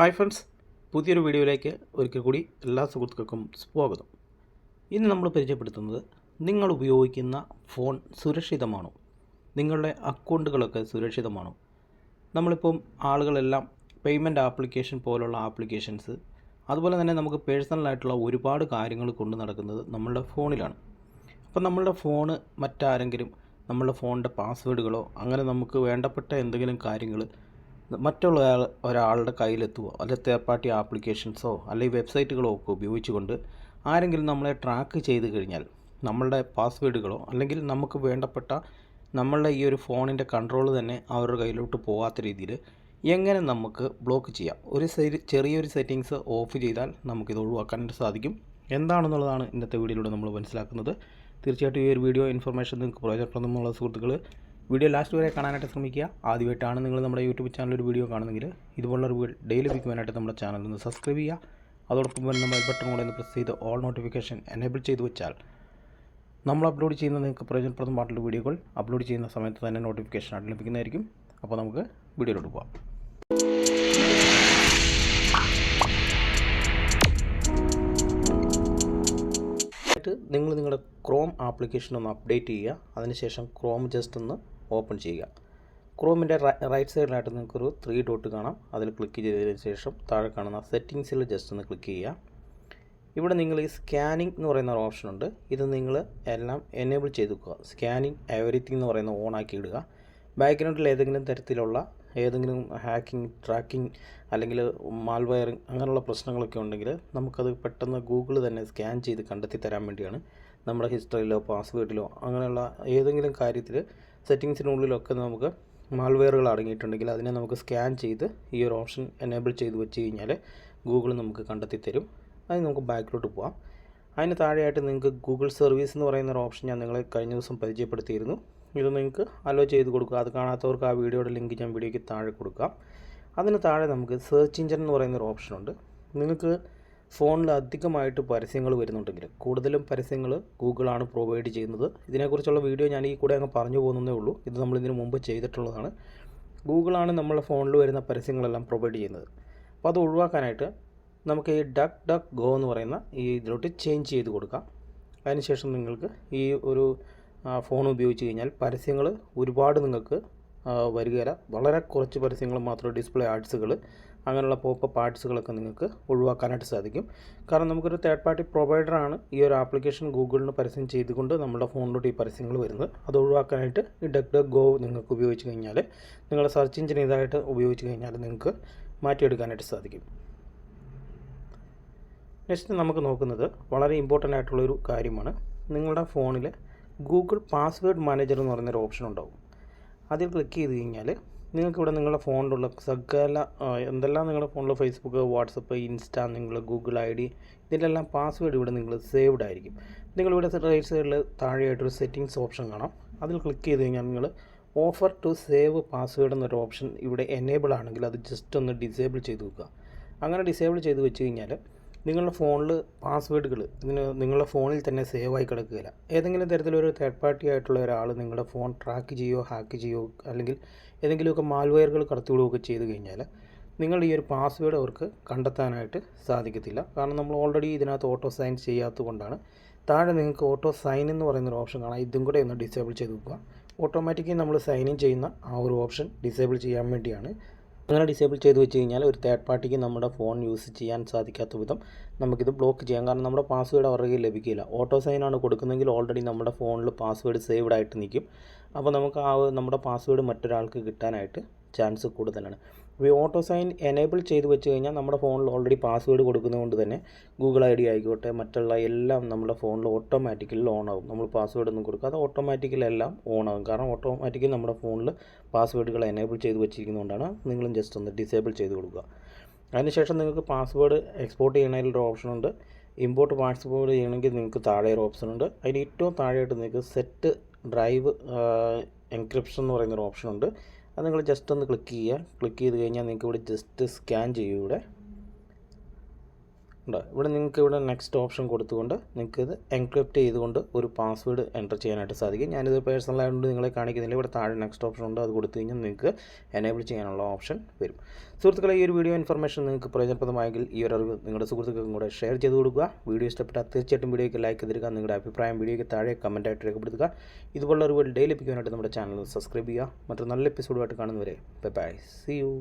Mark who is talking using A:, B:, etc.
A: Hi friends പുതിയൊരു വീഡിയോയിലേക്ക് ഒരിക്കൽ കൂടി എല്ലാ സുഹൃത്തുക്കൾക്കും സ്വാഗതം. ഇന്ന് നമ്മൾ പരിചയപ്പെടുത്തുന്നത് നിങ്ങൾ ഉപയോഗിക്കുന്ന ഫോൺ സുരക്ഷിതമാണോ? നിങ്ങളുടെ അക്കൗണ്ടുകളൊക്കെ സുരക്ഷിതമാണോ? നമ്മളിപ്പം ആളുകളെല്ലാം പേയ്മെന്റ് ആപ്ലിക്കേഷൻ പോലുള്ള ആപ്ലിക്കേഷൻസ് അതുപോലെ തന്നെ നമുക്ക് പേഴ്സണലായിട്ടുള്ള ഒരുപാട് കാര്യങ്ങൾ കൊണ്ട് നടക്കുന്നത് നമ്മളുടെ ഫോണിലാണ്. അപ്പം നമ്മളുടെ ഫോണ് മറ്റാരെങ്കിലും നമ്മളുടെ ഫോണിന്റെ പാസ്വേഡുകളോ അങ്ങനെ നമുക്ക് വേണ്ടപ്പെട്ട എന്തെങ്കിലും കാര്യങ്ങൾ മറ്റുള്ള ഒരാളുടെ കയ്യിലെത്തുമോ അല്ലെങ്കിൽ തേർഡ് പാർട്ടി ആപ്ലിക്കേഷൻസോ അല്ലെങ്കിൽ വെബ്സൈറ്റുകളോ ഒക്കെ ഉപയോഗിച്ചുകൊണ്ട് ആരെങ്കിലും നമ്മളെ ട്രാക്ക് ചെയ്ത് കഴിഞ്ഞാൽ നമ്മളുടെ പാസ്വേഡുകളോ അല്ലെങ്കിൽ നമുക്ക് വേണ്ടപ്പെട്ട നമ്മളുടെ ഈ ഒരു ഫോണിന്റെ കൺട്രോൾ തന്നെ അവരുടെ കയ്യിലോട്ട് പോകാത്ത രീതിയിൽ എങ്ങനെ നമുക്ക് ബ്ലോക്ക് ചെയ്യാം? ഒരു ചെറിയൊരു സെറ്റിങ്സ് ഓഫ് ചെയ്താൽ നമുക്കിത് ഒഴിവാക്കാനായിട്ട് സാധിക്കും. എന്താണെന്നുള്ളതാണ് ഇന്നത്തെ വീഡിയോയിലൂടെ നമ്മൾ മനസ്സിലാക്കുന്നത്. തീർച്ചയായിട്ടും ഈ ഒരു വീഡിയോ ഇൻഫർമേഷൻ നിങ്ങൾക്ക് പ്രയോജനപ്പെടുന്നുള്ള സുഹൃത്തുക്കൾ വീഡിയോ ലാസ്റ്റ് വരെ കാണാനായിട്ട് ശ്രമിക്കുക. ആദ്യമായിട്ടാണ് നിങ്ങൾ നമ്മുടെ യൂട്യൂബ് ചാനൽ ഒരു വീഡിയോ കാണുന്നെങ്കിൽ ഇതുപോലുള്ള ഒരു ഡെയിലി ലഭിക്കുവാനായിട്ട് നമ്മുടെ ചാനൽ ഒന്ന് സബ്സ്ക്രൈബ് ചെയ്യുക. അതോടൊപ്പം തന്നെ ബെൽ ബട്ടൺ കൂടെ ഒന്ന് പ്രസ് ചെയ്ത് ഓൾ നോട്ടിഫിക്കേഷൻ എനേബിൾ ചെയ്ത് വെച്ചാൽ നമ്മൾ അപ്ലോഡ് ചെയ്യുന്ന നിങ്ങൾക്ക് പ്രയോജനപ്രദമായിട്ടുള്ള വീഡിയോകൾ അപ്ലോഡ് ചെയ്യുന്ന സമയത്ത് തന്നെ നോട്ടിഫിക്കേഷൻ ആയിട്ട് ലഭിക്കുന്നതായിരിക്കും. അപ്പോൾ നമുക്ക് വീഡിയോയിലോട്ട് പോകാം നിങ്ങൾ നിങ്ങളുടെ ക്രോം ആപ്ലിക്കേഷൻ ഒന്ന് അപ്ഡേറ്റ് ചെയ്യുക. അതിനുശേഷം ക്രോം ജസ്റ്റ് ഒന്ന് ഓപ്പൺ ചെയ്യുക. ക്രോമിന്റെ റൈറ്റ് സൈഡിലായിട്ട് നിങ്ങൾക്കൊരു ത്രീ ഡോട്ട് കാണാം. അതിൽ ക്ലിക്ക് ചെയ്തതിന് ശേഷം താഴെ കാണുന്ന സെറ്റിങ്സിൽ ജസ്റ്റ് ഒന്ന് ക്ലിക്ക് ചെയ്യുക. ഇവിടെ നിങ്ങൾ ഈ സ്കാനിങ് എന്ന് പറയുന്ന ഒരു ഓപ്ഷൻ ഉണ്ട്. ഇത് നിങ്ങൾ എല്ലാം എനേബിൾ ചെയ്ത് വെക്കുക. സ്കാനിങ് എവറിത്തിങ് എന്ന് പറയുന്ന ഓൺ ആക്കി ഇടുക. ബാക്ക്ഗ്രൗണ്ടിൽ ഏതെങ്കിലും തരത്തിലുള്ള ഏതെങ്കിലും ഹാക്കിംഗ് ട്രാക്കിംഗ് അല്ലെങ്കിൽ മാൽവയറിങ് അങ്ങനെയുള്ള പ്രശ്നങ്ങളൊക്കെ ഉണ്ടെങ്കിൽ നമുക്കത് പെട്ടെന്ന് ഗൂഗിൾ തന്നെ സ്കാൻ ചെയ്ത് കണ്ടെത്തി തരാൻ വേണ്ടിയാണ് നമ്മുടെ ഹിസ്റ്ററിയിലോ പാസ്വേഡിലോ അങ്ങനെയുള്ള ഏതെങ്കിലും കാര്യത്തിൽ സെറ്റിങ്സിനുള്ളിലൊക്കെ നമുക്ക് മാൾവെയറുകൾ അടങ്ങിയിട്ടുണ്ടെങ്കിൽ അതിനെ നമുക്ക് സ്കാൻ ചെയ്ത് ഈ ഒരു ഓപ്ഷൻ എനേബിൾ ചെയ്ത് വെച്ച് കഴിഞ്ഞാൽ ഗൂഗിൾ നമുക്ക് കണ്ടെത്തി തരും അതിന് നമുക്ക് ബാക്കിലോട്ട് പോവാം. അതിന് താഴെയായിട്ട് നിങ്ങൾക്ക് ഗൂഗിൾ സർവീസ് എന്ന് പറയുന്ന ഒരു ഓപ്ഷൻ ഞാൻ നിങ്ങളെ കഴിഞ്ഞ ദിവസം പരിചയപ്പെടുത്തിയിരുന്നു. ഇത് നിങ്ങൾക്ക് അലോ ചെയ്ത് കൊടുക്കുക. അത് കാണാത്തവർക്ക് ആ വീഡിയോയുടെ ലിങ്ക് ഞാൻ വീഡിയോയ്ക്ക് താഴെ കൊടുക്കാം. അതിന് താഴെ നമുക്ക് സെർച്ച് എഞ്ചിൻ എന്ന് പറയുന്ന ഒരു ഓപ്ഷൻ ഉണ്ട്. നിങ്ങൾക്ക് ഫോണിൽ അധികമായിട്ട് പരസ്യങ്ങൾ വരുന്നുണ്ടെങ്കിൽ കൂടുതലും പരസ്യങ്ങൾ ഗൂഗിളാണ് പ്രൊവൈഡ് ചെയ്യുന്നത്. ഇതിനെക്കുറിച്ചുള്ള വീഡിയോ ഞാൻ ഈ കൂടെ അങ്ങ് പറഞ്ഞു പോകുന്നതേ ഉള്ളൂ. ഇത് നമ്മൾ ഇതിനു മുമ്പ് ചെയ്തിട്ടുള്ളതാണ്. ഗൂഗിളാണ് നമ്മളെ ഫോണിൽ വരുന്ന പരസ്യങ്ങളെല്ലാം പ്രൊവൈഡ് ചെയ്യുന്നത്. അപ്പോൾ അത് ഒഴിവാക്കാനായിട്ട് നമുക്ക് ഈ ഡക്ക് ഡക്ക് ഗോ എന്ന് പറയുന്ന ഈ ഇതിലോട്ട് ചേഞ്ച് ചെയ്ത് കൊടുക്കാം. അതിനുശേഷം നിങ്ങൾക്ക് ഈ ഒരു ഫോൺ ഉപയോഗിച്ച് കഴിഞ്ഞാൽ പരസ്യങ്ങൾ ഒരുപാട് നിങ്ങൾക്ക് വരികയില്ല. വളരെ കുറച്ച് പരസ്യങ്ങൾ മാത്രം ഡിസ്പ്ലേ ആർട്സുകൾ അങ്ങനെയുള്ള പോപ്പപ്പ് ആർട്സുകളൊക്കെ നിങ്ങൾക്ക് ഒഴിവാക്കാനായിട്ട് സാധിക്കും. കാരണം നമുക്കൊരു തേർഡ് പാർട്ടി പ്രൊവൈഡറാണ് ഈ ഒരു ആപ്ലിക്കേഷൻ ഗൂഗിളിന് പരസ്യം ചെയ്തുകൊണ്ട് നമ്മുടെ ഫോണിലോട്ട് ഈ പരസ്യങ്ങൾ വരുന്നത്. അത് ഒഴിവാക്കാനായിട്ട് ഈ ഡെക് ഡെക് ഗോ നിങ്ങൾക്ക് ഉപയോഗിച്ച് കഴിഞ്ഞാൽ നിങ്ങളുടെ സെർച്ച് എഞ്ചിൻ ഇതായിട്ട് ഉപയോഗിച്ച് കഴിഞ്ഞാൽ നിങ്ങൾക്ക് മാറ്റിയെടുക്കാനായിട്ട് സാധിക്കും. നെക്സ്റ്റ് നമുക്ക് നോക്കുന്നത് വളരെ ഇമ്പോർട്ടന്റ് ആയിട്ടുള്ളൊരു കാര്യമാണ്. നിങ്ങളുടെ ഫോണിൽ ഗൂഗിൾ പാസ്വേഡ് മാനേജർ എന്ന് പറയുന്നൊരു ഓപ്ഷൻ ഉണ്ടാവും. അതിൽ ക്ലിക്ക് ചെയ്ത് കഴിഞ്ഞാൽ നിങ്ങൾക്ക് ഇവിടെ നിങ്ങളുടെ ഫോണിലുള്ള സകല എന്തെല്ലാം നിങ്ങളുടെ ഫോണിൽ ഫേസ്ബുക്ക് വാട്സപ്പ് ഇൻസ്റ്റ നിങ്ങളുടെ ഗൂഗിൾ ഐ ഡി ഇതിലെല്ലാം പാസ്വേഡ് ഇവിടെ നിങ്ങൾ സേവ്ഡ് ആയിരിക്കും. നിങ്ങളിവിടെ റൈറ്റ് സൈഡിൽ താഴെയായിട്ടൊരു സെറ്റിങ്സ് ഓപ്ഷൻ കാണാം. അതിൽ ക്ലിക്ക് ചെയ്ത് കഴിഞ്ഞാൽ നിങ്ങൾ ഓഫർ ടു സേവ് പാസ്വേഡ് എന്നൊരു ഓപ്ഷൻ ഇവിടെ എനേബിൾ ആണെങ്കിൽ അത് ജസ്റ്റ് ഒന്ന് ഡിസേബിൾ ചെയ്ത് വെക്കുക. അങ്ങനെ ഡിസേബിൾ ചെയ്ത് വെച്ച് കഴിഞ്ഞാൽ നിങ്ങളുടെ ഫോണിൽ പാസ്വേഡുകൾ നിങ്ങളുടെ ഫോണിൽ തന്നെ സേവ് ആയി കിടക്കുകയില്ല. ഏതെങ്കിലും തരത്തിലൊരു തേർഡ് പാർട്ടി ആയിട്ടുള്ള ഒരാൾ നിങ്ങളുടെ ഫോൺ ട്രാക്ക് ചെയ്യുകയോ ഹാക്ക് ചെയ്യുകയോ അല്ലെങ്കിൽ ഏതെങ്കിലുമൊക്കെ മാൽവെയറുകൾ കടത്തിവിടുകയൊക്കെ ചെയ്ത് കഴിഞ്ഞാൽ നിങ്ങൾ ഈ ഒരു പാസ്വേഡ് അവർക്ക് കണ്ടെത്താനായിട്ട് സാധിക്കത്തില്ല. കാരണം നമ്മൾ ഓൾറെഡി ഇതിനകത്ത് ഓട്ടോ സൈൻ ചെയ്യാത്തത് കൊണ്ടാണ്. താഴെ നിങ്ങൾക്ക് ഓട്ടോ സൈൻ എന്ന് പറയുന്നൊരു ഓപ്ഷൻ കാണാം. ഇതും കൂടെ ഒന്ന് ഡിസേബിൾ ചെയ്ത് വെക്കുക. ഓട്ടോമാറ്റിക്കലി നമ്മൾ സൈൻ ഇൻ ചെയ്യുന്ന ആ ഒരു ഓപ്ഷൻ ഡിസേബിൾ ചെയ്യാൻ വേണ്ടിയാണ് അങ്ങനെ ഡിസേബിൾ ചെയ്ത് വെച്ച് കഴിഞ്ഞാൽ ഒരു തേർഡ് പാർട്ടിക്ക് നമ്മുടെ ഫോൺ യൂസ് ചെയ്യാൻ സാധിക്കാത്ത വിധം നമുക്കിത് ബ്ലോക്ക് ചെയ്യാം. കാരണം നമ്മുടെ പാസ്വേഡ് അവർക്ക് ലഭിക്കില്ല. ഓട്ടോ സൈൻ ആണ് കൊടുക്കുന്നതെങ്കിൽ ഓൾറെഡി നമ്മുടെ ഫോണിൽ പാസ്വേഡ് സേവ്ഡ് ആയിട്ട് നിൽക്കും അപ്പോൾ നമുക്ക് ആ നമ്മുടെ പാസ്വേഡ് മറ്റൊരാൾക്ക് കിട്ടാനായിട്ട് ചാൻസ് കൂടുതലാണ്. ഓട്ടോ സൈൻ എനേബിൾ ചെയ്ത് വെച്ച് കഴിഞ്ഞാൽ നമ്മുടെ ഫോണിൽ ഓൾറെഡി പാസ്വേഡ് കൊടുക്കുന്നതുകൊണ്ട് തന്നെ ഗൂഗിൾ ഐ ഡി ആയിക്കോട്ടെ മറ്റുള്ള എല്ലാം നമ്മുടെ ഫോണിൽ ഓട്ടോമാറ്റിക്കലി ഓൺ ആകും നമ്മൾ പാസ്വേഡ് ഒന്നും കൊടുക്കാതെ ഓട്ടോമാറ്റിക്കലി എല്ലാം ഓൺ ആകും കാരണം ഓട്ടോമാറ്റിക്കലി നമ്മുടെ ഫോണിൽ പാസ്വേഡുകൾ എനേബിൾ ചെയ്ത് വെച്ചിരിക്കുന്നതുകൊണ്ടാണ് നിങ്ങളും ജസ്റ്റ് ഒന്ന് ഡിസേബിൾ ചെയ്ത് കൊടുക്കുക. അതിനുശേഷം നിങ്ങൾക്ക് പാസ്വേഡ് എക്സ്പോർട്ട് ചെയ്യണതിലൊരു ഓപ്ഷൻ ഉണ്ട്. ഇമ്പോർട്ട് പാസ്വേഡ് ചെയ്യണമെങ്കിൽ നിങ്ങൾക്ക് താഴെ ഒരു ഓപ്ഷൻ ഉണ്ട്. അതിന് ഏറ്റവും താഴെയായിട്ട് നിങ്ങൾക്ക് സെറ്റ് ഡ്രൈവ് എൻക്രിപ്ഷൻ എന്ന് പറയുന്നൊരു ഓപ്ഷൻ ഉണ്ട്. അത് നിങ്ങൾ ജസ്റ്റ് ഒന്ന് ക്ലിക്ക് ചെയ്യുക. ക്ലിക്ക് ചെയ്ത് കഴിഞ്ഞാൽ നിങ്ങൾക്ക് ഇവിടെ ജസ്റ്റ് സ്കാൻ ചെയ്യും ഇവിടെ ഉണ്ട്. ഇവിടെ നിങ്ങൾക്ക് ഇവിടെ നെക്സ്റ്റ് ഓപ്ഷൻ കൊടുത്തുകൊണ്ട് നിങ്ങൾക്ക് ഇത് എൻക്രിപ്റ്റ് ചെയ്തുകൊണ്ട് ഒരു പാസ്വേഡ് എന്റർ ചെയ്യാനായിട്ട് സാധിക്കും. ഞാനിത് പേഴ്സണൽ ആയതുകൊണ്ട് നിങ്ങളെ കാണിക്കുന്നില്ല. ഇവിടെ താഴെ നെക്സ്റ്റ് ഓപ്ഷൻ ഉണ്ട്. അത് കൊടുത്തു കഴിഞ്ഞാൽ നിങ്ങൾക്ക് എനേബിൾ ചെയ്യാനുള്ള ഓപ്ഷൻ വരും. സുഹൃത്തുക്കളെ ഈ ഒരു വീഡിയോ ഇൻഫർമേഷൻ നിങ്ങൾക്ക് പ്രയോജനപ്രദമായെങ്കിൽ ഈ ഒരു അറിവ് നിങ്ങളുടെ സുഹൃത്തുക്കൾക്കും കൂടെ ഷെയർ ചെയ്ത് കൊടുക്കുക. വീഡിയോ ഇഷ്ടപ്പെട്ടാൽ തീർച്ചയായിട്ടും വീഡിയോയ്ക്ക് ലൈക്ക് തരിക നിങ്ങളുടെ അഭിപ്രായം വീഡിയോയ്ക്ക് താഴെ കമന്റായിട്ട് രേഖപ്പെടുത്തുക. ഇതുപോലുള്ള അറിവുകൾ ഡെയിലി ലഭിക്കാനായിട്ട് നമ്മുടെ ചാനൽ സബ്സ്ക്രൈബ് ചെയ്യുക. മറ്റൊരു നല്ല എപ്പിസോഡുമായിട്ട് കാണുന്നവരെ ബൈ ബൈ സി യു